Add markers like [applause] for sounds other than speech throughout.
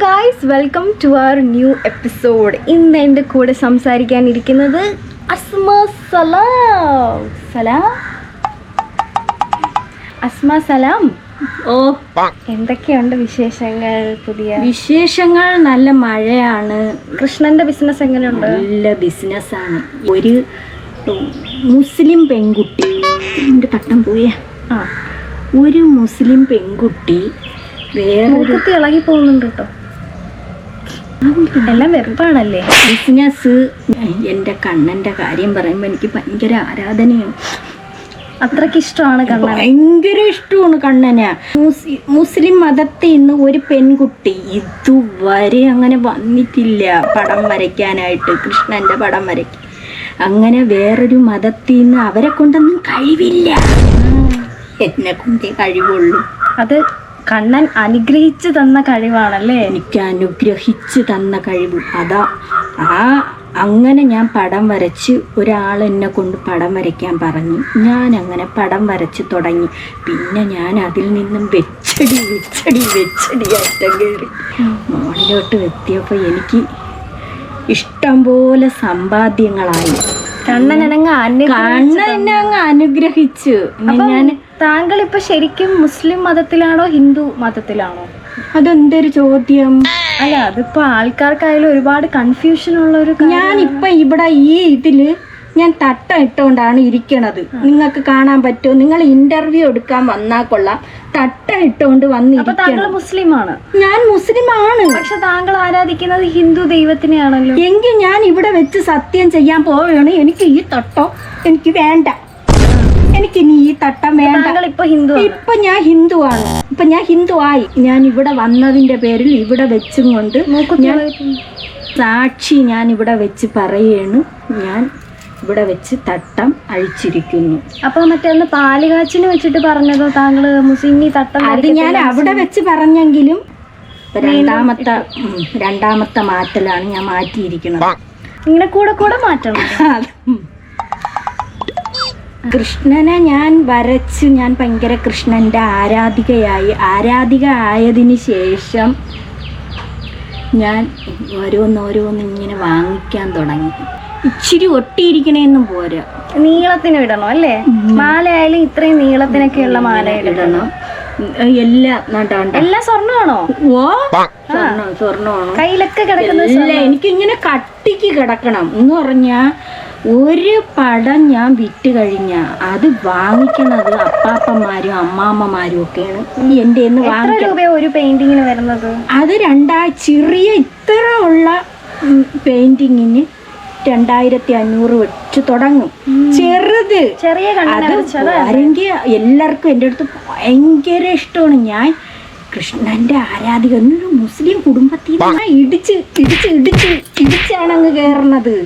Guys welcome to our new episode ഇന്ന് എന്റെ കൂടെ സംസാരിക്കാനിരിക്കുന്നത് അസ്മ സലാം. സലാം? അസ്മ സലാം. ഓ. എന്തൊക്കെയുണ്ട് വിശേഷങ്ങൾ പുതിയ? വിശേഷങ്ങൾ നല്ല മഴയാണ്. കൃഷ്ണന്റെ ബിസിനസ് എങ്ങനെയുണ്ട്? നല്ല ബിസിനസ്സാണ് ഒരു മുസ്ലിം പെൺകുട്ടി എന്റെ പട്ടം പോയ. ആ. ഒരു മുസ്ലിം പെൺകുട്ടി വേറെ ഇളകി പോകുന്നുണ്ട് കേട്ടോ. എല്ലാം വെറുപ്പാണല്ലേ? ബിസിനസ്. എന്റെ കണ്ണന്റെ കാര്യം പറയുമ്പോൾ എനിക്ക് ഭയങ്കര ആരാധനയാണ്. അത്രയ്ക്ക് ഇഷ്ടമാണ് കണ്ണൻ ഭയങ്കര ഇഷ്ടമാണ് കണ്ണന്. മുസ്ലിം മതത്തിൽ നിന്ന് ഒരു പെൺകുട്ടി ഇതുവരെ അങ്ങനെ വന്നിട്ടില്ല. പടം വരയ്ക്കാനായിട്ട് കൃഷ്ണന്റെ പടം വരയ്ക്കാൻ അങ്ങനെ വേറൊരു മതത്തിൽ നിന്ന് അവരെ കൊണ്ടൊന്നും കഴിവില്ല. എന്നെ കൊണ്ടേ കഴിവുള്ളൂ. അത് കണ്ണൻ അനുഗ്രഹിച്ചു തന്ന കഴിവാണല്ലേ? എനിക്ക് അനുഗ്രഹിച്ചു തന്ന കഴിവ്. അതാ ആ അങ്ങനെ ഞാൻ പടം വരച്ച് ഒരാൾ എന്നെ കൊണ്ട് പടം വരയ്ക്കാൻ പറഞ്ഞു. ഞാൻ അങ്ങനെ പടം വരച്ച് തുടങ്ങി. പിന്നെ ഞാൻ അതിൽ നിന്നും വെച്ചടി വെച്ചടി വെച്ചടി അറ്റം കയറി. മോളിലോട്ട് എത്തിയപ്പോൾ എനിക്ക് ഇഷ്ടം പോലെ സമ്പാദ്യങ്ങളായി. കണ്ണൻ അങ്ങ് അനുഗ്രഹിച്ചു ഞാൻ താങ്കൾ ഇപ്പൊ ശരിക്കും മുസ്ലിം മതത്തിലാണോ ഹിന്ദു മതത്തിലാണോ? അതെന്തൊരു ചോദ്യം. അല്ല അതിപ്പോ ആൾക്കാർക്കായാലും ഒരുപാട് കൺഫ്യൂഷൻ ഉള്ള ഒരു ഞാൻ ഇപ്പൊ ഇവിടെ ഈ ഇതിൽ ഞാൻ തട്ടം ഇട്ടുകൊണ്ടാണ് ഇരിക്കണത്. നിങ്ങൾക്ക് കാണാൻ പറ്റുമോ നിങ്ങൾ ഇന്റർവ്യൂ എടുക്കാൻ വന്നാ കൊള്ളാം. തട്ടം ഇട്ടുകൊണ്ട് വന്നിരിക്കണം. മുസ്ലിമാണ്. ഞാൻ മുസ്ലിമാണ്. പക്ഷെ താങ്കൾ ആരാധിക്കുന്നത് ഹിന്ദു ദൈവത്തിനെയാണല്ലോ. എങ്കിൽ ഞാൻ ഇവിടെ വെച്ച് സത്യം ചെയ്യാൻ പോവുകയാണ്. എനിക്ക് ഈ തട്ടം എനിക്ക് വേണ്ട. എനിക്ക് ഇനി ഈ തട്ടം വേണ്ട. താങ്കൾ ഇപ്പൊ ഹിന്ദു ഇപ്പൊ ഞാൻ ഹിന്ദു ആണ് ഇപ്പൊ ഞാൻ ഹിന്ദു ആയി ഞാൻ ഇവിടെ വന്നതിന്റെ പേരിൽ ഇവിടെ വെച്ചും കൊണ്ട് ഞാൻ സാക്ഷി ഞാൻ ഇവിടെ വെച്ച് പറയുകയാണ് ഞാൻ ഇവിടെ വെച്ച് തട്ടം അഴിച്ചിരിക്കുന്നു. അപ്പൊ മറ്റേ പാലുകാച്ചിന് വെച്ചിട്ട് പറഞ്ഞതോ താങ്കൾ? മുസ്ലിം തട്ടം അത് ഞാൻ അവിടെ വെച്ച് പറഞ്ഞെങ്കിലും രണ്ടാമത്തെ രണ്ടാമത്തെ മാറ്റലാണ് ഞാൻ മാറ്റിയിരിക്കുന്നത്. ഇങ്ങനെ കൂടെ കൂടെ മാറ്റണം. [laughs] കൃഷ്ണനെ ഞാൻ വരച്ച്. ഞാൻ ഭയങ്കര കൃഷ്ണന്റെ ആരാധികയായി. ആരാധിക ആയതിന് ശേഷം ഞാൻ ഓരോന്നോരോന്ന് ഇങ്ങനെ വാങ്ങിക്കാൻ തുടങ്ങി. ഇച്ചിരി ഒട്ടിയിരിക്കണേന്നും പോരാ. നീളത്തിന് ഇടണം അല്ലേ? മാലയായാലും ഇത്രയും നീളത്തിനൊക്കെയുള്ള മാല ഇടണം. എല്ലാം നടാണ്ട് എല്ലാം സ്വർണമാണോ? ഓ? സ്വർണം സ്വർണമാണോ? കയ്യിലൊക്കെ കിടക്കുന്ന എനിക്ക് ഇങ്ങനെ കട്ടിക്ക് കിടക്കണം. എന്ന് പറഞ്ഞാ ഒരു പടം ഞാൻ വിറ്റ് കഴിഞ്ഞാ അത് വാങ്ങിക്കണത് അപ്പാപ്പന്മാരും അമ്മാമ്മമാരും ഒക്കെയാണ്. എന്റെ രൂപയോ ഒരു പെയിന്റിങ്ങിന് വരുന്നത്? അത് രണ്ടാ ചെറിയ ഇത്ര ഉള്ള പെയിന്റിങ്ങിന് രണ്ടായിരത്തി അഞ്ഞൂറ് വെച്ച് തുടങ്ങും. ചെറുത്. ചെറിയ ആരെങ്കിൽ എല്ലാവർക്കും എന്റെ അടുത്ത് ഭയങ്കര ഇഷ്ടമാണ്. ഞാൻ കൃഷ്ണന്റെ ആരാധിക എന്നൊരു മുസ്ലിം കുടുംബത്തിൽ നിന്ന് ഇടിച്ച് ഇടിച്ച് ഇടിച്ച് ഇടിച്ചാണ് അങ്ങ് കയറുന്നത്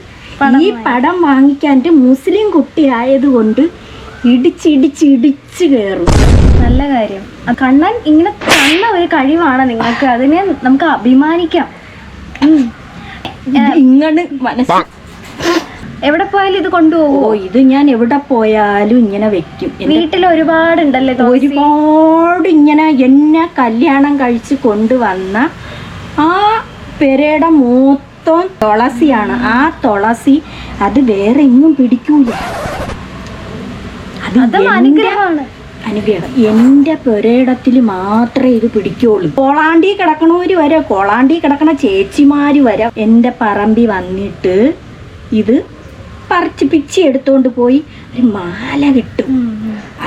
ഈ പടം വാങ്ങിക്കാൻ മുസ്ലിം കുട്ടി ആയതുകൊണ്ട് ഇടിച്ച് ഇടിച്ച് കയറും നല്ല കാര്യം. ആ കണ്ണൻ ഇങ്ങനെ തന്ന ഒരു കഴിവാണ് നിങ്ങൾക്ക്. അതിനെ നമുക്ക് അഭിമാനിക്കാം. ഇങ്ങനെ മനസ്സ് എവിടെ പോയാലും ഇത് കൊണ്ടുപോകുമോ ഇത് ഞാൻ എവിടെ പോയാലും ഇങ്ങനെ വെക്കും. വീട്ടിൽ ഒരുപാട് ഉണ്ടല്ലേ ഒരുപാട് ഇങ്ങനെ എന്നെ കല്യാണം കഴിച്ച് കൊണ്ടുവന്ന ആ പെരയുടെ മൊത്തം തുളസിയാണ്. ആ തുളസി അത് വേറെ എങ്ങും പിടിക്കൂല. അത് അനുഗ്രഹമാണ്. അനുഗ്രഹം. എന്റെ പുരയിടത്തിൽ മാത്രമേ ഇത് പിടിക്കുള്ളൂ. കോളാണ്ടി കിടക്കണവര് വരെ കോളാണ്ടി കിടക്കണ ചേച്ചിമാര് വരെ എന്റെ പറമ്പി വന്നിട്ട് ഇത് പറിച്ച് പിച്ചി എടുത്തോണ്ട് പോയി ഒരു മാല കിട്ടും.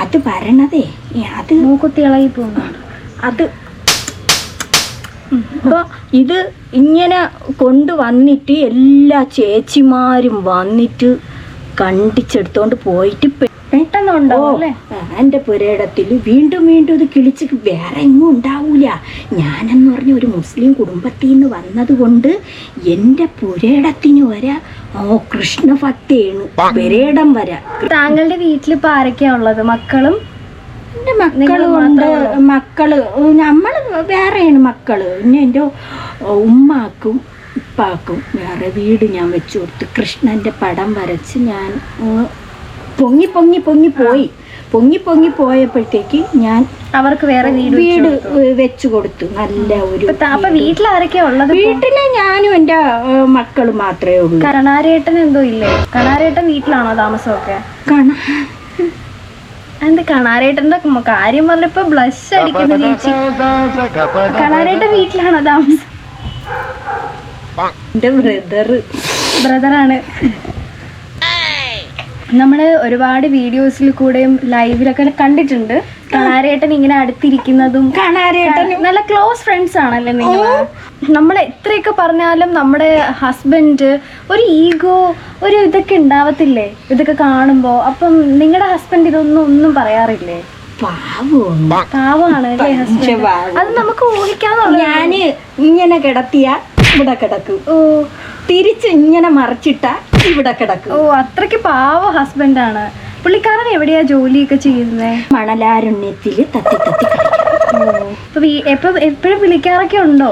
അത് വരണതേ. അത് മൂക്കുത്തി ഇളകി അത് ഇത് ഇങ്ങനെ കൊണ്ടുവന്നിട്ട് എല്ലാ ചേച്ചിമാരും വന്നിട്ട് കണ്ടിച്ചെടുത്തോണ്ട് പോയിട്ട് പെട്ടെന്നുണ്ടോ പെട്ടെന്നുണ്ടാവും അല്ലേ? എന്റെ പുരയിടത്തിൽ വീണ്ടും വീണ്ടും ഇത് കിളിച്ച് വേറെ എങ്ങും ഉണ്ടാവൂല. ഞാനെന്ന് പറഞ്ഞ ഒരു മുസ്ലിം കുടുംബത്തിൽ നിന്ന് വന്നത് കൊണ്ട് എന്റെ പുരയിടത്തിന് വരെ ഓ കൃഷ്ണഭക്തിയാണ് പുരയിടം വരെ. താങ്കളുടെ വീട്ടിൽ ഇപ്പൊ ആരൊക്കെയാ ഉള്ളത്? മക്കളും എന്റെ മക്കളുണ്ട് മക്കൾ നമ്മൾ വേറെയാണ് മക്കൾ. പിന്നെ എന്റെ ഉമ്മാക്കും ഉപ്പാക്കും വേറെ വീട് ഞാൻ വെച്ചു കൊടുത്തു. കൃഷ്ണന്റെ പടം വരച്ച് ഞാൻ പൊങ്ങി പൊങ്ങി പൊങ്ങി പോയി. പൊങ്ങി പൊങ്ങി പോയപ്പോഴത്തേക്ക് ഞാൻ അവർക്ക് വേറെ വീട് വെച്ച് വീട് വെച്ചു കൊടുത്തു. നല്ല ഒരു അപ്പൊ വീട്ടിൽ ആരൊക്കെയാ ഉള്ളത്? വീട്ടിൽ ഞാനും എന്റെ ഏ, മക്കളും മാത്രമേ ഉള്ളൂ. കണാരേട്ടൻ എന്തോ ഇല്ലേ? കണാരേട്ടൻ വീട്ടിലാണോ താമസമൊക്കെ? കാണാ എന്ത് കണാരേട്ടന്റെ കാര്യം പറഞ്ഞപ്പോ ബ്ലഷ് അടിക്കുന്നു ചേച്ചി. കണാരേട്ടൻ വീട്ടിലാണോ താമസം? എന്റെ ബ്രദർ ബ്രദറാണ്. നമ്മൾ ഒരുപാട് വീഡിയോസിൽ കൂടെയും ലൈവിലൊക്കെ കണ്ടിട്ടുണ്ട്. കണാരേട്ടൻ ഇങ്ങനെ അടുത്തിരിക്കുന്നതും കാണാരേട്ടൻ. നല്ല ക്ലോസ് ഫ്രണ്ട്സ് ആണല്ലേ നിങ്ങൾ? നമ്മൾ എത്രയൊക്കെ പറഞ്ഞാലും നമ്മുടെ ഹസ്ബൻഡ് ഒരു ഈഗോ ഒരു ഇതൊക്കെ ഉണ്ടാവത്തില്ലേ? ഇതൊക്കെ കാണുമ്പോ. അപ്പം നിങ്ങളുടെ ഹസ്ബൻഡ് ഇതൊന്നും ഒന്നും പറയാറില്ലേ? പാവമാണ്. പാവമാണ് അല്ലേ ഹസ്ബൻഡ്? അത് നമുക്ക് ഊഹിക്കാന്നുള്ള ഞാൻ ഇങ്ങനെ കിടത്തിയ ഇവിടെ കിടക്കും. ഓ. തിരിച്ച് ഇങ്ങനെ മറിച്ചിട്ട ഇവിടെ കിടക്കും. ഓ അത്രയ്ക്ക് പാവ ഹസ്ബൻഡാണ്. പുള്ളിക്കാരൻ എവിടെയാ ജോലിയൊക്കെ ചെയ്യുന്നത് മണലാരുണ്യത്തിൽ തത്തി തത്തി എപ്പ- എപ്പോഴും വിളിക്കാറൊക്കെ ഉണ്ടോ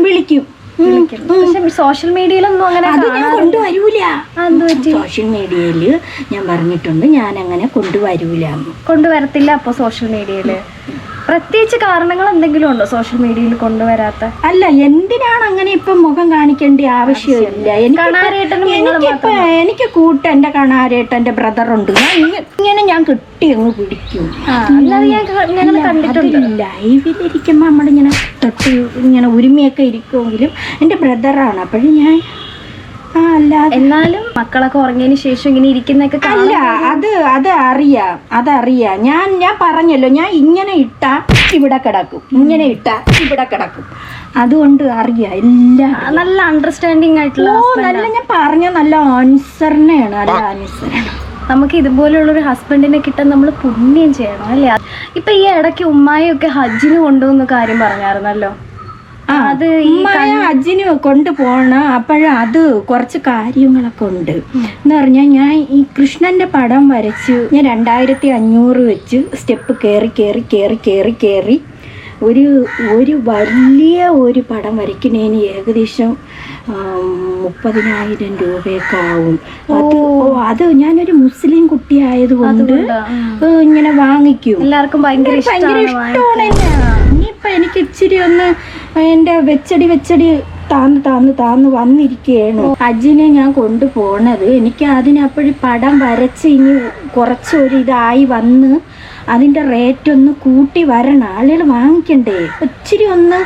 വിളിക്കും വിളിക്കും. സോഷ്യൽ മീഡിയയിലൊന്നും അങ്ങനെ കൊണ്ടുവരൂല. സോഷ്യൽ മീഡിയയിൽ ഞാൻ പറഞ്ഞിട്ടുണ്ട് ഞാൻ അങ്ങനെ കൊണ്ടുവരൂല കൊണ്ടുവരത്തില്ല അപ്പൊ സോഷ്യൽ മീഡിയയിൽ പ്രത്യേകിച്ച് കാരണങ്ങൾ എന്തെങ്കിലും ഉണ്ടോ സോഷ്യൽ മീഡിയയിൽ കൊണ്ടുവരാത്ത? അല്ല എന്തിനാണ് അങ്ങനെ ഇപ്പൊ മുഖം കാണിക്കേണ്ട ആവശ്യമില്ല? എനിക്ക് എനിക്കിപ്പോ കൂട്ട എന്റെ കണാരേട്ടന്റെ ബ്രദറുണ്ട് ഞാൻ ഇങ്ങ- ഇങ്ങനെ ഞാൻ കിട്ടി അങ്ങ് പിടിക്കും. ലൈവിലിരിക്കുമ്പോ നമ്മളിങ്ങനെ തൊട്ട് ഇങ്ങനെ ഉരുമിയൊക്കെ ഇരിക്കുമെങ്കിലും എന്റെ ബ്രദറാണ് അപ്പോഴും ഞാൻ എന്നാലും മക്കളൊക്കെ ഉറങ്ങിയതിന് ശേഷം ഇങ്ങനെ ഇരിക്കുന്നൊക്കെ അല്ല അത് അത് അറിയാം അതറിയാം. ഞാൻ ഞാൻ പറഞ്ഞല്ലോ ഞാൻ ഇങ്ങനെ ഇട്ട ഇവിടെ കിടക്കും. ഇങ്ങനെ ഇട്ട ഇവിടെ കിടക്കും. അതുകൊണ്ട് അറിയാം എല്ലാം നല്ല അണ്ടർസ്റ്റാൻഡിങ് ആയിട്ടുള്ള ഓ നല്ല ഞാൻ പറഞ്ഞ നല്ല ആൻസറിനെയാണ് നല്ല ആൻസറാണ് നമുക്ക് ഇതുപോലെയുള്ളൊരു ഹസ്ബൻഡിനെ കിട്ടാൻ നമ്മൾ പുണ്യം ചെയ്യണം അല്ലേ? ഇപ്പൊ ഈ ഇടയ്ക്ക് ഉമ്മായൊക്കെ ഹജ്ജിന് കൊണ്ടുപോകുന്ന കാര്യം പറഞ്ഞായിരുന്നല്ലോ. അത് ഈ അജിന് കൊണ്ടുപോണ അപ്പോഴും അത് കുറച്ച് കാര്യങ്ങളൊക്കെ ഉണ്ട്. എന്ന് പറഞ്ഞാൽ ഞാൻ ഈ കൃഷ്ണന്റെ പടം വരച്ച്. ഞാൻ രണ്ടായിരത്തി അഞ്ഞൂറ് വെച്ച് സ്റ്റെപ്പ് കയറി കയറി കയറി കയറി കയറി ഒരു ഒരു വലിയ ഒരു പടം വരയ്ക്കുന്നതിന് ഏകദേശം മുപ്പതിനായിരം രൂപയൊക്കെ ആവും അത് അത് ഞാനൊരു മുസ്ലിം കുട്ടിയായതുകൊണ്ട് കൊണ്ട് ഇങ്ങനെ വാങ്ങിക്കും. എല്ലാവർക്കും ഭയങ്കര ഭയങ്കര ഇഷ്ടമാണ് ഇനിയിപ്പോൾ ഇനിയിപ്പൊ എനിക്ക് ഇച്ചിരി ഒന്ന് എന്റെ വെച്ചടി വെച്ചടി താന്ന് താന്ന് താന്ന് വന്നിരിക്കുകയാണ്. അജിനെ ഞാൻ കൊണ്ടുപോണത്. എനിക്ക് അതിനപ്പോഴും പടം വരച്ച് ഇനി കുറച്ചൊരു ഇതായി വന്ന് അതിന്റെ റേറ്റ് ഒന്ന് കൂട്ടി വരണം. ആളുകൾ വാങ്ങിക്കണ്ടേ? ഇച്ചിരി ഒന്ന്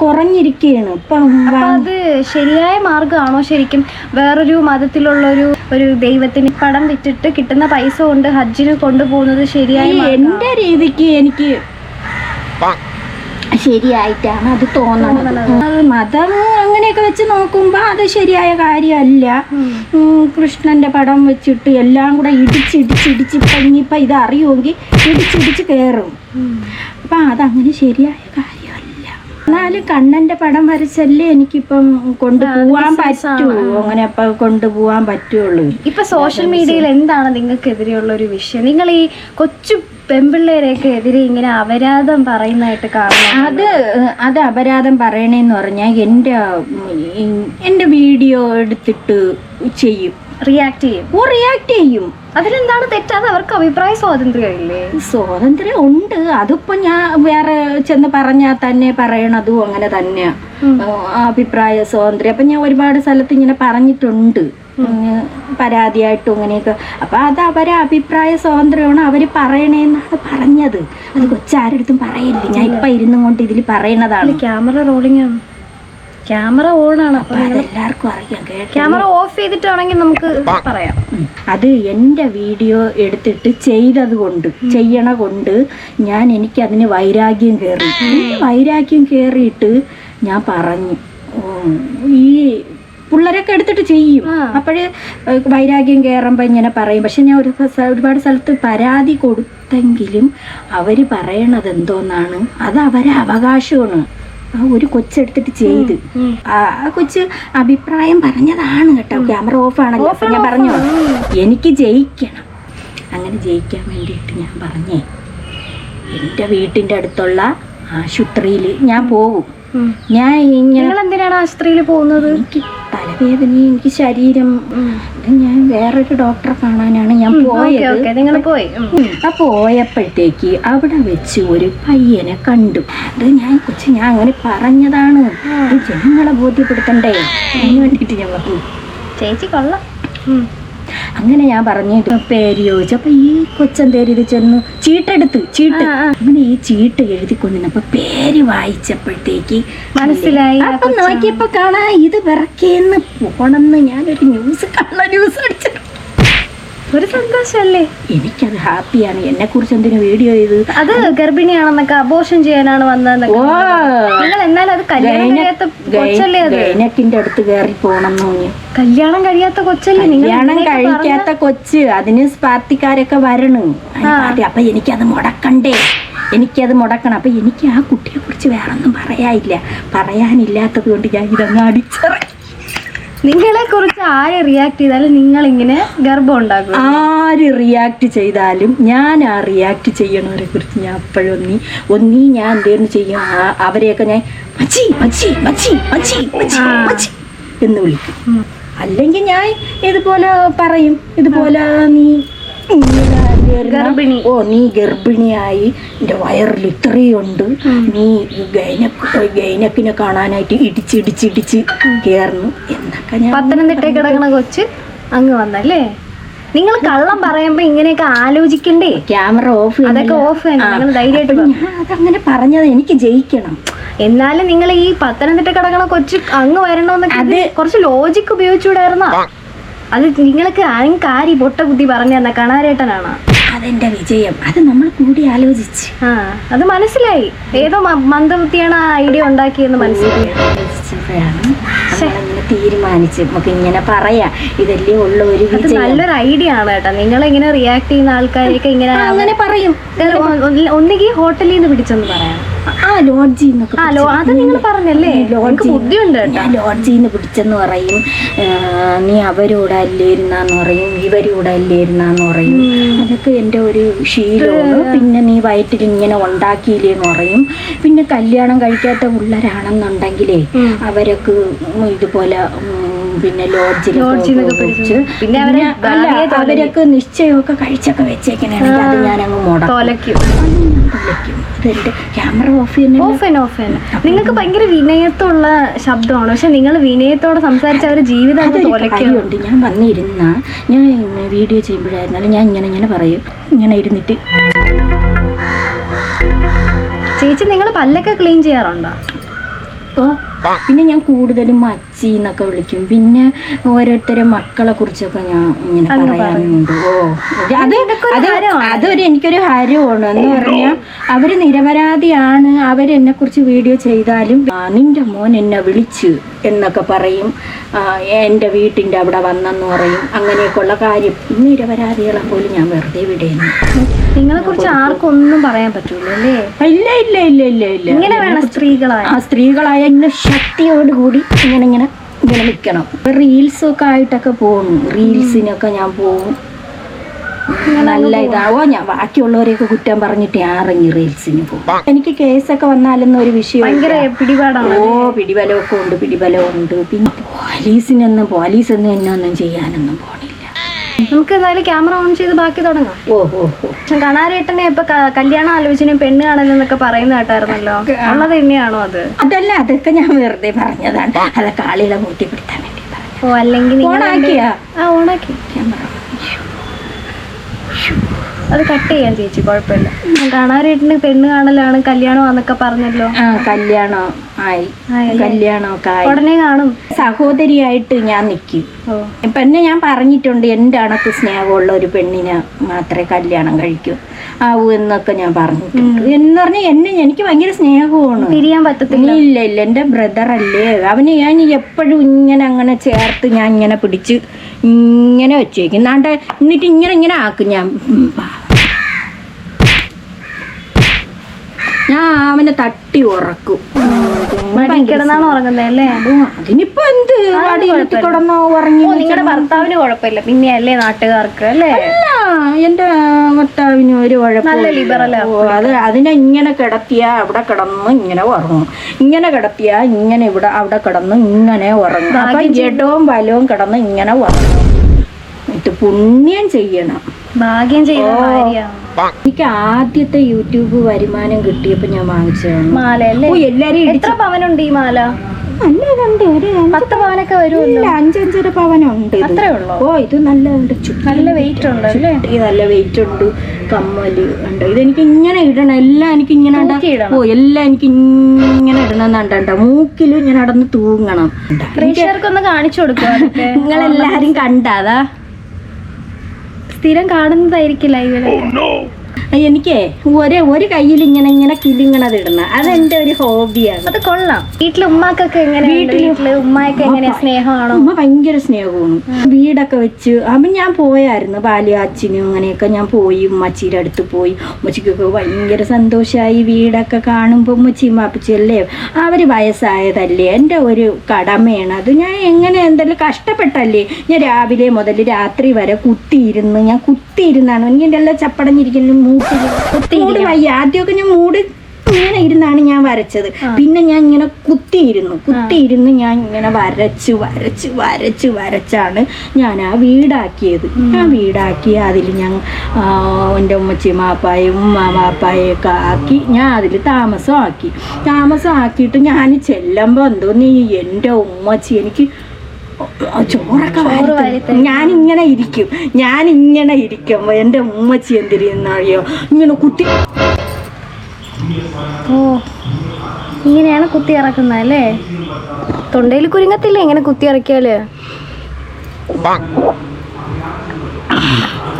കുറഞ്ഞിരിക്കുകയാണ് ഇപ്പം അത് ശരിയായ മാർഗമാണോ ശരിക്കും? വേറൊരു മതത്തിലുള്ള ഒരു ഒരു ദൈവത്തിന് പടം വിറ്റിട്ട് കിട്ടുന്ന പൈസ കൊണ്ട് ഹജ്ജിന് കൊണ്ടുപോകുന്നത് ശരിയായി എന്റെ രീതിക്ക് എനിക്ക് ശരിയായിട്ടാണ് അത് തോന്നുന്നത് മതം അങ്ങനെയൊക്കെ വെച്ച് നോക്കുമ്പോൾ അത് ശരിയായ കാര്യമല്ല. കൃഷ്ണന്റെ പടം വെച്ചിട്ട് എല്ലാം കൂടെ ഇടിച്ചിടിച്ചിടിച്ച് ഇപ്പം ഇനിയിപ്പം ഇത് അറിയുമെങ്കിൽ ഇടിച്ചിടിച്ച് കയറും അപ്പൊ അതങ്ങനെ ശരിയായ കാര്യമല്ല. എന്നാലും കണ്ണന്റെ പടം വരച്ചല്ലേ എനിക്കിപ്പം കൊണ്ടുപോവാൻ പറ്റൂ. അങ്ങനെ അപ്പം കൊണ്ടുപോവാൻ പറ്റുള്ളൂ. ഇപ്പൊ സോഷ്യൽ മീഡിയയിൽ എന്താണ് നിങ്ങൾക്കെതിരെയുള്ള ഒരു വിഷയം? നിങ്ങൾ ഈ കൊച്ചു പെമ്പിള്ളേരെയൊക്കെ എതിരെ ഇങ്ങനെ അപരാധം പറയുന്നതായിട്ട് കാണും അത് അത് അപരാധം പറയണേന്ന് പറഞ്ഞാൽ എന്റെ എന്റെ വീഡിയോ എടുത്തിട്ട് ചെയ്യും. റിയാക്ട് ചെയ്യും. ഓ റിയാക്ട് ചെയ്യും. അതിലെന്താണ് തെറ്റാതെ അവർക്ക് അഭിപ്രായ സ്വാതന്ത്ര്യമില്ലേ സ്വാതന്ത്ര്യം ഉണ്ട്. അതിപ്പോ ഞാൻ വേറെ ചെന്ന് പറഞ്ഞാൽ തന്നെ പറയണതും അങ്ങനെ തന്നെയാ. അഭിപ്രായ സ്വാതന്ത്ര്യം. അപ്പം ഞാൻ ഒരുപാട് സ്ഥലത്ത് ഇങ്ങനെ പറഞ്ഞിട്ടുണ്ട്. പരാതിയായിട്ടും അങ്ങനെയൊക്കെ അപ്പം അത് അവരെ അഭിപ്രായ സ്വാതന്ത്ര്യമാണ് അവർ പറയണേന്നാണ് പറഞ്ഞത്. അത് കൊച്ചാരടുത്തും പറയില്ല? ഞാൻ ഇപ്പം ഇരുന്നും കൊണ്ട് ഇതിൽ പറയണതാണ്. ക്യാമറ റോളിംഗ് ആണ്. ക്യാമറ ഓൺ ആണ്. എല്ലാവർക്കും അറിയാം. ക്യാമറ ഓഫ് ചെയ്തിട്ടാണെങ്കിൽ നമുക്ക് പറയാം. അത് എന്റെ വീഡിയോ എടുത്തിട്ട് ചെയ്തത് കൊണ്ട് ചെയ്യണ കൊണ്ട് ഞാൻ എനിക്ക് അതിന് വൈരാഗ്യം കയറി. വൈരാഗ്യം കയറിയിട്ട് ഞാൻ പറഞ്ഞു. ഈ പിള്ളേരൊക്കെ എടുത്തിട്ട് ചെയ്യും. അപ്പോഴേ വൈരാഗ്യം കയറുമ്പോൾ ഇങ്ങനെ പറയും. പക്ഷെ ഞാൻ ഒരു ഒരുപാട് സ്ഥലത്ത് പരാതി കൊടുത്തെങ്കിലും അവർ പറയണത് എന്തോന്നാണ്? അത് അവരെ അവകാശമാണ്. ആ ഒരു കൊച്ചെടുത്തിട്ട് ചെയ്ത്. ആ കൊച്ച് അഭിപ്രായം പറഞ്ഞതാണ് കേട്ടോ. ക്യാമറ ഓഫ് ആണല്ലോ. അപ്പം ഞാൻ പറഞ്ഞു. എനിക്ക് ജയിക്കണം. അങ്ങനെ ജയിക്കാൻ വേണ്ടിയിട്ട് ഞാൻ പറഞ്ഞേ. എന്റെ വീട്ടിന്റെ അടുത്തുള്ള ആശുപത്രിയിൽ ഞാൻ പോകും ഞാൻ ഇങ്ങനെ എന്തിനാണ് ആശുപത്രിയിൽ പോകുന്നത്? എനിക്ക് തലവേദന എനിക്ക് ശരീരം ഞാൻ വേറൊരു ഡോക്ടറെ കാണാനാണ് ഞാൻ പോയത്. നിങ്ങൾ പോയി. ആ പോയപ്പോഴത്തേക്ക് അവിടെ വെച്ച് ഒരു പയ്യനെ കണ്ടു. അത് ഞാൻ കൊച്ചു ഞാൻ അങ്ങനെ പറഞ്ഞതാണ്. ജനങ്ങളെ ബോധ്യപ്പെടുത്തണ്ടേ? അതിന് വേണ്ടിയിട്ട് ഞാൻ പറഞ്ഞു. ചേച്ചി കൊള്ളാം. അങ്ങനെ ഞാൻ പറഞ്ഞു പേര് അപ്പൊ ഈ കൊച്ചന്തേരി ഇത് ചെന്ന് ചീട്ടെടുത്ത് ചീട്ട്. അങ്ങനെ ഈ ചീട്ട് എഴുതിക്കൊണ്ടിരുന്നപ്പോ പേര് വായിച്ചപ്പോഴത്തേക്ക് മനസ്സിലായി അപ്പൊ നോക്കിയപ്പോ കാണാ ഇത് വിറക്കേന്ന് പോണെന്ന് ഞാനൊരു ന്യൂസ് കള്ള ന്യൂസ് അടിച്ചു. ഒരു സന്തോഷല്ലേ? എനിക്കത് ഹാപ്പിയാണ്. എന്നെ കുറിച്ച് എന്തിനു വീഡിയോ ചെയ്ത്? അത് ഗർഭിണിയാണെന്നൊക്കെ അബോഷൻ ചെയ്യാനാണ് വന്നതെന്നൊക്കെ ഓ. നിങ്ങൾ എന്നാലും അത് കല്യാണം കഴിയാത്ത കൊച്ചല്ലേ അത്? ഗൈനക്കിന്റെ അടുത്ത് കയറി പോണം കല്യാണം കഴിയാത്ത കൊച്ചല്ലേ? കല്യാണം കഴിക്കാത്ത കൊച്ച്. അതിന് പാർട്ടിക്കാരൊക്കെ വരണു. അപ്പൊ എനിക്കത് മുടക്കണ്ടേ? എനിക്കത് മുടക്കണം. അപ്പൊ എനിക്ക് ആ കുട്ടിയെ കുറിച്ച് വേറൊന്നും പറയാനില്ല. പറയാനില്ലാത്തത് കൊണ്ട് ഞാൻ ഇതങ്ങ് അടിച്ചറ നിങ്ങളെ കുറിച്ച് ആര് റിയാക്ട് ചെയ്താലും നിങ്ങൾ ഇങ്ങനെ ഗർഭം ഉണ്ടാക്കും? ആര് റിയാക്ട് ചെയ്താലും ഞാൻ ആ റിയാക്ട് ചെയ്യണവരെ കുറിച്ച് ഞാൻ അപ്പോഴും ഒന്നി ഒന്നീ ഞാൻ എന്തേലും ചെയ്യും? അവരെയൊക്കെ ഞാൻ മച്ചി മച്ചി മച്ചി മച്ചി മച്ചി മച്ചി എന്ന് വിളിക്കും. അല്ലെങ്കിൽ ഞാൻ ഇതുപോലെ പറയും ഇതുപോലെ നീ ഗർഭിണി. ഓ നീ ഗർഭിണിയായി എന്റെ വയറിൽ ഇത്രയുണ്ട്. നീ ഗൈനക്ക് ഗൈനക്കിനെ കാണാനായിട്ട് ഇടിച്ച് ഇടിച്ച് ഇടിച്ച് കയറുന്നു എന്നൊക്കെ ഞാൻ പത്തനംതിട്ട കിടക്കണ കൊച്ച് അങ്ങ് വന്നല്ലേ? നിങ്ങൾ കള്ളം പറയുമ്പോ ഇങ്ങനെയൊക്കെ ആലോചിക്കണ്ടേ? ക്യാമറ ഓഫ് അതൊക്കെ ഓഫ് നിങ്ങൾ ധൈര്യമായിട്ട് അതങ്ങനെ പറഞ്ഞത് എനിക്ക് ജയിക്കണം. എന്നാലും നിങ്ങൾ ഈ പത്തനംതിട്ട കിടക്കണ കൊച്ച് അങ്ങ് വരണമെന്നൊക്കെ അത് കുറച്ച് ലോജിക് ഉപയോഗിച്ചുകൂടായിരുന്നോ അത് നിങ്ങൾക്ക് ആരും കാരി പൊട്ട ബുദ്ധി പറഞ്ഞു തന്ന കണാരേട്ടനാണ്? അതെന്റെ വിജയം. അത് നമ്മൾ കൂടി ആലോചിച്ച്. ആ അത് മനസ്സിലായി. ഏതോ മ- മന്ദബുദ്ധിയാണ് ആ ഐഡിയ ഉണ്ടാക്കിയെന്ന് മനസ്സിലായി. ആലോചിച്ചപ്പോഴാണ് നമ്മളിങ്ങനെ തീരുമാനിച്ച് നമുക്ക് ഇങ്ങനെ പറയാം. ഇതല്ലേ ഉള്ള ഒരു അത് വിജയം. നല്ലൊരു ഐഡിയ ആണ് കേട്ടോ. നിങ്ങൾ ഇങ്ങനെ റിയാക്ട് ചെയ്യുന്ന ആൾക്കാരെയൊക്കെ ഇങ്ങനെ അങ്ങനെ പറയും. ഒന്നുകിൽ ഹോട്ടലിൽ നിന്ന് പിടിച്ചൊന്ന് പറയാം. ആ ലോഡ്ജിൽ നിന്നൊക്കെ ആ ലോ അത് നിങ്ങൾ പറഞ്ഞല്ലേ? ബുദ്ധിയുണ്ട് കേട്ടോ. ഞാൻ ലോഡ്ജിൽ നിന്ന് പിടിച്ചെന്ന് പറയും. ആ, നീ അവരൂടെ അല്ലേരുന്നാന്ന് പറയും ഇവരൂടെ അല്ലേരുന്നാന്ന് പറയും. അതൊക്കെ എന്റെ ഒരു ശീലമാണ്. പിന്നെ നീ വയറ്റിൽ ഇങ്ങനെ ഉണ്ടാക്കിയില്ലേന്ന് പറയും. പിന്നെ കല്യാണം കഴിക്കാത്ത പിള്ളേരാണെന്നുണ്ടെങ്കിലേ. അവരൊക്കെ ഉം ഇതുപോലെ ഉം, പിന്നെ ലോഡ്ജിൽ. പിന്നെ. അവരൊക്കെ നിശ്ചയമൊക്കെ കഴിച്ചൊക്കെ വെച്ചേക്കണെങ്കിൽ അത് ഞാനങ്ങ് മുടക്കും. ക്യാമറ ഓഫ് ഓഫ് ഓഫ് നിങ്ങൾക്ക് ഭയങ്കര വിനയത്തുള്ള ശബ്ദമാണ്. പക്ഷെ നിങ്ങൾ വിനയത്തോടെ സംസാരിച്ച അവരുടെ ജീവിതം അതൊരു ഞാൻ വന്നിരുന്ന ഞാൻ വീഡിയോ ചെയ്യുമ്പോഴായിരുന്നാലും ഞാൻ ഇങ്ങനെ ഇങ്ങനെ പറയും. ഇങ്ങനെ ഇരുന്നിട്ട്. ചേച്ചി നിങ്ങൾ പല്ലൊക്കെ ക്ലീൻ ചെയ്യാറുണ്ടോ? ഓ പിന്നെ ഞാൻ കൂടുതലും മച്ചി എന്നൊക്കെ വിളിക്കും. പിന്നെ ഓരോരുത്തരെ മക്കളെ കുറിച്ചൊക്കെ ഞാൻ ഇങ്ങനെ പറയാറുണ്ട്. പറയാനുണ്ട് ഓ അത് അത് അതൊരു എനിക്കൊരു ഹരമാണ് എന്ന് പറഞ്ഞാൽ അവർ നിരപരാധിയാണ്. അവരെന്നെ കുറിച്ച് വീഡിയോ ചെയ്താലും നിന്റെ മോൻ എന്നെ വിളിച്ചു എന്നൊക്കെ പറയും. എന്റെ വീട്ടിന്റെ അവിടെ വന്നെന്ന് പറയും. അങ്ങനെയൊക്കെയുള്ള കാര്യം. നിരപരാധികളെ പോലും ഞാൻ വെറുതെ വിടേന്ന് നിങ്ങളെ കുറിച്ച് ആർക്കും ഒന്നും പറയാൻ പറ്റൂല ഇല്ല ഇല്ല ഇല്ല ഇല്ല ഇല്ല. ഇങ്ങനെ വേണം സ്ത്രീകളായ? സ്ത്രീകളായ ഇങ്ങനെ ശക്തിയോടുകൂടി ഇങ്ങനെ ഇങ്ങനെ ഇങ്ങനെ നിൽക്കണം റീൽസൊക്കെ ആയിട്ടൊക്കെ പോകും റീൽസിനൊക്കെ ഞാൻ പോകും. നല്ല ഇതാവോ? ഞാൻ ബാക്കിയുള്ളവരെയൊക്കെ കുറ്റം പറഞ്ഞിട്ട് ഞാൻ ഇറങ്ങി റീൽസിന് പോകും. എനിക്ക് കേസൊക്കെ വന്നാലൊന്നും ഒരു വിഷയം ഭയങ്കര പിടിപാടാണ് ഓ പിടിബലമൊക്കെ ഉണ്ട് പിടിബലമുണ്ട് പിന്നെ പോലീസിനൊന്നും പോലീസൊന്നും എന്നെ ഒന്നും ചെയ്യാനൊന്നും പോണില്ല. നമുക്ക് എന്തായാലും ക്യാമറ ഓൺ ചെയ്ത് ബാക്കി തുടങ്ങാം. ഓ ഓ പക്ഷെ കണാരേട്ടനെ ഇപ്പൊ ക- കല്യാണ ആലോചനയും പെണ്ണ് കാണലെന്നൊക്കെ പറയുന്ന കേട്ടായിരുന്നല്ലോ? ഉള്ളത് തന്നെയാണോ അത്? അതല്ല അതൊക്കെ ഞാൻ വെറുതെ പറഞ്ഞതാണ്. ആളുകളെ ബോധ്യപ്പെടുത്താൻ വേണ്ടി പറഞ്ഞു. ഓ അല്ലെങ്കിൽ നിങ്ങൾ ഓണാക്കിയാ? ആ ഓണാക്കി. അത് കട്ട് ചെയ്യാൻ ചേച്ചി കുഴപ്പമില്ല. കാണാരേട്ടന് പെണ്ണ് കാണലാണ് കല്യാണം എന്നൊക്കെ പറഞ്ഞല്ലോ. ആ കല്യാണം ആയി അല്ലേ? കല്യാണമൊക്കെ ആയി. ഉടനെ കാണും. സഹോദരിയായിട്ട് ഞാൻ നിൽക്കും പെണ്ണെ ഞാൻ പറഞ്ഞിട്ടുണ്ട് എന്റെ അണക്ക് സ്നേഹമുള്ള ഒരു പെണ്ണിനെ മാത്രമേ കല്യാണം കഴിക്കൂ. ആവൂ എന്നൊക്കെ ഞാൻ പറഞ്ഞിട്ടുണ്ട്. എന്ന് പറഞ്ഞാൽ എന്നെ എനിക്ക് ഭയങ്കര സ്നേഹമാണ്. പിരിയാൻ പറ്റത്തില്ല. ഇല്ല ഇല്ല എന്റെ ബ്രദർ അല്ലേ? അവന് ഞാൻ എപ്പോഴും ഇങ്ങനെ അങ്ങനെ ചേർത്ത് ഞാൻ ഇങ്ങനെ പിടിച്ച് ഇങ്ങനെ വെച്ചേക്കും. എന്നാണ്ട് എന്നിട്ട് ഇങ്ങനെ ഇങ്ങനെ ആക്കും ഞാൻ ഉം, പാവം. ഞാൻ അവനെ തട്ടി ഉറക്കും. അതിനിപ്പോ എന്ത്? കിടന്നോ ഉറങ്ങി നിങ്ങളുടെ ഭർത്താവിന് കുഴപ്പമില്ല. പിന്നെ അല്ലേ നാട്ടുകാർക്ക് അല്ലേ? എന്റെ ഭർത്താവിന് ഒരു. കുഴപ്പമില്ല അത് അതിനെ ഇങ്ങനെ കിടത്തിയാ അവിടെ കിടന്ന് ഇങ്ങനെ ഉറങ്ങും. ഇങ്ങനെ കിടത്തിയാ ഇങ്ങനെ ഇവിടെ അവിടെ കിടന്ന് ഇങ്ങനെ ഉറങ്ങും. അപ്പൊ ജഡവും ബലവും കിടന്ന് ഇങ്ങനെ ഉറങ്ങും. ഇത് പുണ്യം ചെയ്യണം. ഭാഗ്യം ചെയ്യണം എനിക്ക് ആദ്യത്തെ യൂട്യൂബ് വരുമാനം കിട്ടിയപ്പോ ഞാൻ വാങ്ങിച്ചതാണ്. മാല അല്ലേ? ഓ എല്ലാരും എത്ര പവനുണ്ട് ഈ മാല? നല്ല ഇതുണ്ട് ഒരു പത്ത് പവനൊക്കെ വരുമല്ലോ? അഞ്ചഞ്ചര പവനുണ്ട്. അത്രേ ഉള്ളൂ? ഓ ഇത് നല്ല ഉണ്ട് നല്ല വെയിറ്റ് ഉണ്ട് അല്ലേ? ഈ നല്ല വെയിറ്റ് ഉണ്ട്. കമ്മൽ ഉണ്ട്. ഇതെനിക്ക് ഇങ്ങനെ ഇടണം. എല്ലാം എനിക്ക് ഇങ്ങനെ ഓ എല്ലാം എനിക്ക് ഇങ്ങനെ ഇടണം എന്നുണ്ട മൂക്കിലും ഞാൻ അടന്ന് തൂങ്ങണം. പ്രേക്ഷകർക്കൊന്ന് കാണിച്ചു കൊടുക്കുക നിങ്ങൾ [laughs] നിങ്ങളെല്ലാരും കണ്ടാതാ. സ്ഥിരം കാണുന്നതായിരിക്കില്ല ലൈവിലൊക്കെ എനിക്ക് ഒരേ ഒരു കയ്യിൽ ഇങ്ങനെ ഇങ്ങനെ കിലിങ്ങണത് ഇടണം അതെന്റെ ഒരു ഹോബിയാണ്. അത് കൊള്ളാം. വീട്ടിലെ ഉമ്മാക്കൊക്കെ എങ്ങനെ വീട്ടിലെ ഉമ്മയൊക്കെ എങ്ങനെ സ്നേഹമാണോ? ഉമ്മ ഭയങ്കര സ്നേഹമാണ് വീടൊക്കെ വെച്ച് അപ്പം ഞാൻ പോയായിരുന്നു പാലിയാച്ചിനും അങ്ങനെയൊക്കെ ഞാൻ പോയി ഉമ്മച്ചിയുടെ അടുത്ത് പോയി. ഉമ്മച്ചിക്കൊക്കെ ഭയങ്കര സന്തോഷമായി വീടൊക്കെ കാണുമ്പോൾ ഉമ്മച്ചിയും പാപ്പച്ചിയല്ലേ അവർ വയസ്സായതല്ലേ? എന്റെ ഒരു കടമയാണ്. അത് ഞാൻ എങ്ങനെ എന്തെങ്കിലും കഷ്ടപ്പെട്ടല്ലേ? ഞാൻ രാവിലെ മുതൽ രാത്രി വരെ കുത്തിയിരുന്ന് ഞാൻ കുത്തിയിരുന്നാണ്. എനിക്ക് എന്റെ എല്ലാം ചപ്പടഞ്ഞിരിക്കുന്ന മൂട് വയ്യ. ആദ്യമൊക്കെ ഞാൻ മൂട് ഇങ്ങനെ ഇരുന്നാണ് ഞാൻ വരച്ചത്. പിന്നെ ഞാൻ ഇങ്ങനെ കുത്തിയിരുന്നു. കുത്തിയിരുന്ന് ഞാൻ ഇങ്ങനെ വരച്ച് വരച്ച് വരച്ച് വരച്ചാണ് ഞാൻ ആ വീടാക്കിയത്. ആ വീടാക്കി അതിൽ ഞാൻ എന്റെ ഉമ്മച്ചി മാപ്പായും മാപ്പായൊക്കെ ആക്കി ഞാൻ അതിൽ താമസമാക്കി. താമസമാക്കിയിട്ട് ഞാൻ ചെല്ലുമ്പോൾ എന്തോന്ന് എന്റെ ഉമ്മച്ചി എനിക്ക് ചോറൊക്കെ ഞാനിങ്ങനെ ഞാൻ ഇങ്ങനെ ഇരിക്കും. ഞാനിങ്ങനെ ഇങ്ങനെ ഇരിക്കും എന്റെ ഉമ്മച്ചി എന്തിരിയെന്നറിയോ? ഇങ്ങനെ കുത്തി ഓ ഇങ്ങനെയാണ് കുത്തി ഇറക്കുന്നത് അല്ലേ? തൊണ്ടയിൽ കുരുങ്ങത്തില്ലേ ഇങ്ങനെ കുത്തി ഇറക്കിയാൽ?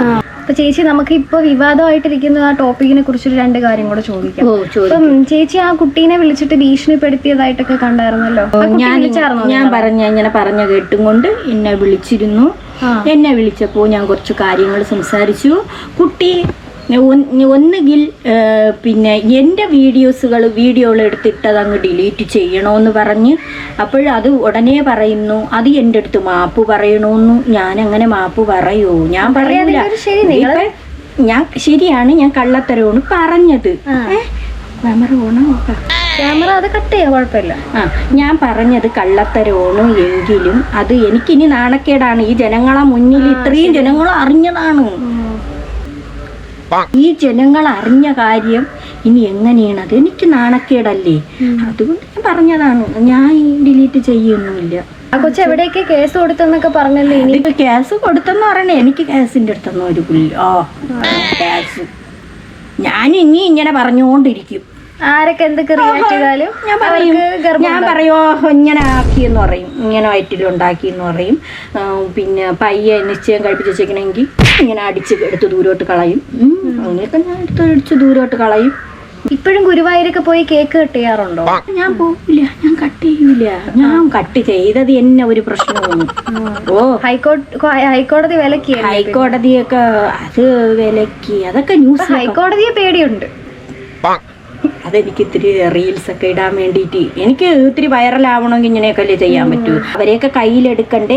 ആ. അപ്പൊ ചേച്ചി നമുക്ക് ഇപ്പൊ വിവാദമായിട്ടിരിക്കുന്ന ആ ടോപ്പിക്കിനെ കുറിച്ച് രണ്ട് കാര്യം കൂടെ ചോദിക്കാം. അപ്പം ചേച്ചി ആ കുട്ടീനെ വിളിച്ചിട്ട് ഭീഷണിപ്പെടുത്തിയതായിട്ടൊക്കെ കണ്ടായിരുന്നല്ലോ? ഞാൻ ഞാൻ പറഞ്ഞ ഇങ്ങനെ പറഞ്ഞ കേട്ടും കൊണ്ട് എന്നെ വിളിച്ചിരുന്നു. എന്നെ വിളിച്ചപ്പോൾ ഞാൻ കുറച്ച് കാര്യങ്ങൾ സംസാരിച്ചു. കുട്ടി ഒന്നുകിൽ പിന്നെ എന്റെ വീഡിയോസുകൾ വീഡിയോകൾ എടുത്തിട്ടത് അങ്ങ് ഡിലീറ്റ് ചെയ്യണമെന്ന് പറഞ്ഞ് അപ്പോഴത് ഉടനെ പറയുന്നു അത് എന്റെ അടുത്ത് മാപ്പ് പറയണമെന്നു ഞാൻ അങ്ങനെ മാപ്പ് പറയൂ. ഞാൻ പറയൂല. ഞാൻ ശരിയാണ് ഞാൻ കള്ളത്തരമാണ് പറഞ്ഞത്. ക്യാമറ ഓണോ ക്യാമറ അത് കട്ട് ചെയ്യാം കുഴപ്പമില്ല. ആ ഞാൻ പറഞ്ഞത് കള്ളത്തരമാണ് എങ്കിലും അത് എനിക്കിനി നാണക്കേടാണ്. ഈ ജനങ്ങളെ മുന്നിൽ ഇത്രയും ജനങ്ങൾ അറിഞ്ഞതാണ്. ഈ ജനങ്ങൾ അറിഞ്ഞ കാര്യം ഇനി എങ്ങനെയാണ് അത് എനിക്ക് നാണക്കേടല്ലേ? അതുകൊണ്ട് ഞാൻ പറഞ്ഞതാണ്. ഞാൻ ഡിലീറ്റ് ചെയ്യൊന്നുമില്ല. ആ കൊച്ചു എവിടെയൊക്കെ കേസ് കൊടുത്തെന്നൊക്കെ പറഞ്ഞല്ലേ എനിക്ക് കേസ് കൊടുത്തെന്ന് പറയണേ. എനിക്ക് കേസിന്റെ അടുത്തൊന്നും ഒരു പുല്ലോ കേസ്. ഞാൻ ഇനി ഇങ്ങനെ പറഞ്ഞുകൊണ്ടിരിക്കും. ആരൊക്കെ എന്തൊക്കെ റിയാക്ട് ചെയ്താലും ഞാൻ പറയും. ഞാൻ പറയോ ഇങ്ങനെ ആക്കി എന്ന് പറയും. ഇങ്ങനെ വയറ്റിലുണ്ടാക്കി എന്ന് പറയും. പിന്നെ പയ്യെ നിശ്ചയം കഴിപ്പിച്ച് വെച്ചേക്കണമെങ്കിൽ ഇങ്ങനെ അടിച്ച് എടുത്ത് ദൂരോട്ട് കളയും. അങ്ങനെയൊക്കെ ഞാൻ എടുത്ത് അടിച്ച് ദൂരോട്ട് കളയും. ഇപ്പോഴും ഗുരുവായൂരൊക്കെ പോയി കേക്ക് കട്ട് ചെയ്യാറുണ്ടോ? ഞാൻ പോകില്ല ഞാൻ കട്ട് ചെയ്യൂല. ഞാൻ കട്ട് ചെയ്തത് എന്നെ ഒരു പ്രശ്നമാണ്. ഓ. ഹൈക്കോടതി ഹൈക്കോടതി വിലക്കി ഹൈക്കോടതിയൊക്കെ അത് വിലക്കി. അതൊക്കെ ന്യൂസ് ഹൈക്കോടതിയെ പേടിയുണ്ട്. അതെനിക്ക് ഇത്തിരി റീൽസൊക്കെ ഇടാൻ വേണ്ടിയിട്ട് എനിക്ക് ഇത്തിരി വൈറലാവണമെങ്കിൽ ഇങ്ങനെയൊക്കെ അല്ലേ ചെയ്യാൻ പറ്റൂ. അവരെയൊക്കെ കയ്യിലെടുക്കണ്ടേ?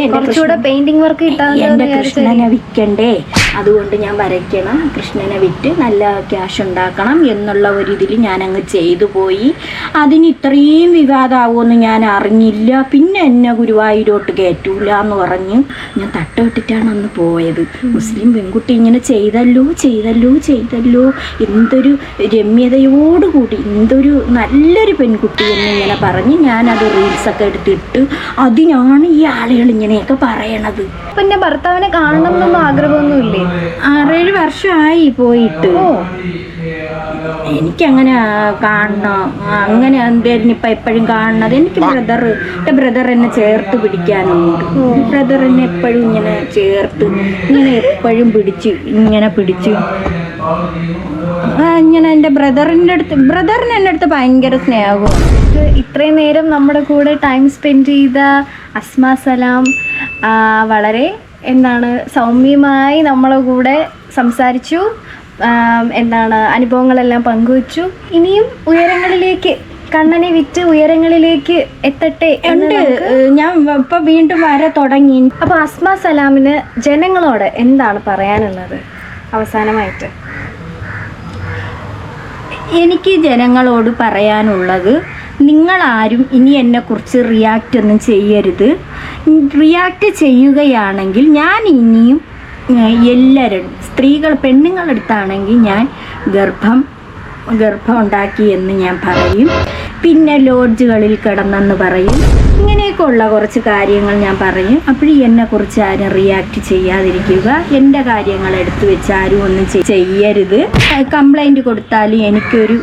എന്റെ കൃഷ്ണനെ വിൽക്കണ്ടേ? അതുകൊണ്ട് ഞാൻ വരയ്ക്കണം. കൃഷ്ണനെ വിറ്റ് നല്ല ക്യാഷ് ഉണ്ടാക്കണം എന്നുള്ള ഒരു ഇതിൽ ഞാൻ അങ്ങ് ചെയ്തു പോയി. അതിന് ഇത്രയും വിവാദമാവുമെന്ന് ഞാൻ അറിഞ്ഞില്ല. പിന്നെ എന്നെ ഗുരുവായൂരോട്ട് കയറ്റൂല എന്ന് പറഞ്ഞ് ഞാൻ തട്ടമിട്ടിട്ടാണ് അന്ന് പോയത്. മുസ്ലിം പെൺകുട്ടി ഇങ്ങനെ ചെയ്തല്ലോ ചെയ്തല്ലോ ചെയ്തല്ലോ. എന്തൊരു രമ്യതയോടുകൂടി എന്തൊരു നല്ലൊരു പെൺകുട്ടി എന്നിങ്ങനെ പറഞ്ഞ് ഞാനത് റീൽസൊക്കെ എടുത്തിട്ട് അതിനാണ് ഈ ആളുകൾ ഇങ്ങനെയൊക്കെ പറയണത്. പിന്നെ ഭർത്താവിനെ കാണണം എന്നൊന്നും ആറേഴ് വർഷമായി പോയിട്ട് എനിക്ക് അങ്ങനെ കാണണം അങ്ങനെ എന്തായിരുന്നു ഇപ്പം എപ്പോഴും കാണണത്? എനിക്ക് ബ്രദർ എന്റെ ബ്രദർ എന്നെ ചേർത്ത് പിടിക്കാനുണ്ട്. ബ്രദർ എന്നെ എപ്പോഴും ഇങ്ങനെ ചേർത്ത് ഇങ്ങനെ എപ്പോഴും പിടിച്ച് ഇങ്ങനെ പിടിച്ച്. ഇങ്ങനെ എന്റെ ബ്രദറിന്റെ അടുത്ത് ബ്രദറിന് എന്റെ അടുത്ത് ഭയങ്കര സ്നേഹവും. ഇത് ഇത്രയും നേരം നമ്മുടെ കൂടെ ടൈം സ്പെൻഡ് ചെയ്ത അസ്മ സലാം വളരെ എന്താണ് സൗമ്യമായി നമ്മളെ കൂടെ സംസാരിച്ചു. എന്താണ് അനുഭവങ്ങളെല്ലാം പങ്കുവച്ചു. ഇനിയും ഉയരങ്ങളിലേക്ക് കണ്ണനെ വിറ്റ് ഉയരങ്ങളിലേക്ക് എത്തട്ടെ ഉണ്ട്. ഞാൻ ഇപ്പൊ വീണ്ടും വര തുടങ്ങി. അപ്പൊ അസ്മ സലാമിന് ജനങ്ങളോട് എന്താണ് പറയാനുള്ളത്? അവസാനമായിട്ട്. എനിക്ക് ജനങ്ങളോട് പറയാനുള്ളത് നിങ്ങളാരും ഇനി എന്നെക്കുറിച്ച് റിയാക്റ്റ് ഒന്നും ചെയ്യരുത്. റിയാക്റ്റ് ചെയ്യുകയാണെങ്കിൽ ഞാൻ ഇനിയും എല്ലാവരും സ്ത്രീകൾ പെണ്ണുങ്ങളെടുത്താണെങ്കിൽ ഞാൻ ഗർഭം ഗർഭം ഉണ്ടാക്കി എന്ന് ഞാൻ പറയും. പിന്നെ ലോഡ്ജുകളിൽ കിടന്നെന്ന് പറയും. ഇങ്ങനെയൊക്കെ ഉള്ള കുറച്ച് കാര്യങ്ങൾ ഞാൻ പറയും. അപ്പോഴും എന്നെക്കുറിച്ച് ആരും റിയാക്ട് ചെയ്യാതിരിക്കുക. എന്റെ കാര്യങ്ങൾ എടുത്തു വെച്ച് ആരും ഒന്നും ചെയ്- ചെയ്യരുത്. കംപ്ലൈന്റ് കൊടുത്താലും എനിക്കൊരു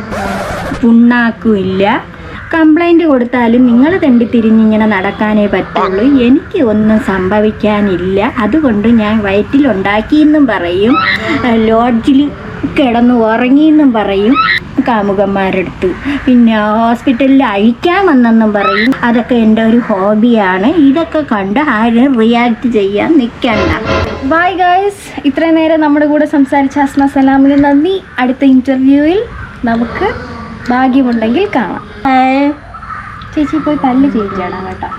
പുണ്ണാക്കും ഇല്ല കംപ്ലൈന്റ് കൊടുത്താലും നിങ്ങൾ തെണ്ടി തിരിഞ്ഞിങ്ങനെ നടക്കാനേ പറ്റുള്ളൂ. എനിക്ക് ഒന്നും സംഭവിക്കാനില്ല. അതുകൊണ്ട് ഞാൻ വയറ്റിലുണ്ടാക്കിയെന്നും പറയും. ലോഡ്ജിൽ കിടന്നു ഉറങ്ങിയെന്നും പറയും. കാമുകന്മാരെടുത്ത് പിന്നെ ഹോസ്പിറ്റലിൽ അഴിക്കാൻ വന്നെന്നും പറയും. അതൊക്കെ എന്റെ ഒരു ഹോബിയാണ്. ഇതൊക്കെ കണ്ട് ആരും റിയാക്ട് ചെയ്യാൻ നിൽക്കണ്ട. ബൈ ഗൈസ് ഇത്രയും നേരം നമ്മുടെ കൂടെ സംസാരിച്ച അസ്മ സലാമിന് നന്ദി. അടുത്ത ഇന്റർവ്യൂവിൽ നമുക്ക് ഭാഗ്യമുണ്ടെങ്കിൽ കാണാം. ചേച്ചി പോയി പല്ല് ചേച്ചിയാണ് കേട്ടോ.